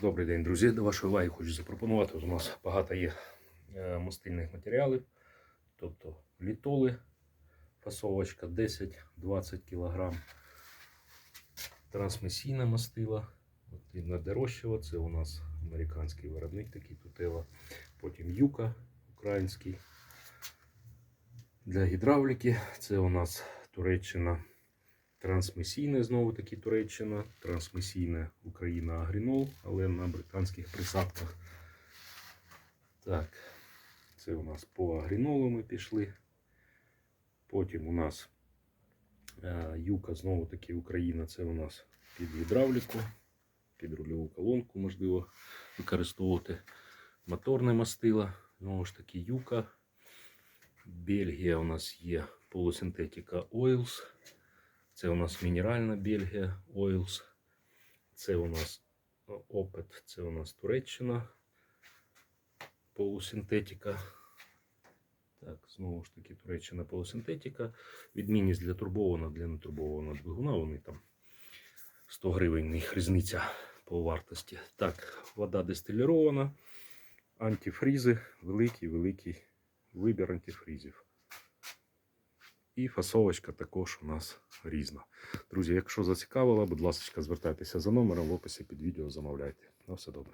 Добрий день, друзі. До вашої уваги хочу запропонувати. У нас багато є е, мастильних матеріалів, тобто літоли, фасовочка 10-20 кг, трансмісійна мастила, недорожчого, це у нас американський виробник такий тутела. Потім юка український. Для гідравліки це у нас Туреччина. Трансмісійне знову таки Туреччина, трансмісійне Україна Агрінол, але на британських присадках. Так, це у нас по агрінолу ми пішли. Потім у нас е, юка, знову таки Україна, це у нас під гідравліку, під рульову колонку можливо використовувати. Моторне мастило, знову ж таки юка. Бельгія у нас є полусинтетика Oils. Це у нас мінеральна Бельгія Oils. Це у нас опит, це у нас Туреччина. Полусинтетика. Так, знову ж таки, Туреччина полусинтетика. Відмінність для турбованого, для нетурбованого двигуна. Вони там 100 гривень їх різниця по вартості. Так, вода дистилірована. Антифрізи, великий, великий вибір антифрізів. І фасовочка також у нас різна. Друзі, якщо зацікавило, будь ласка, звертайтеся за номером в описі під відео замовляйте. На все добре.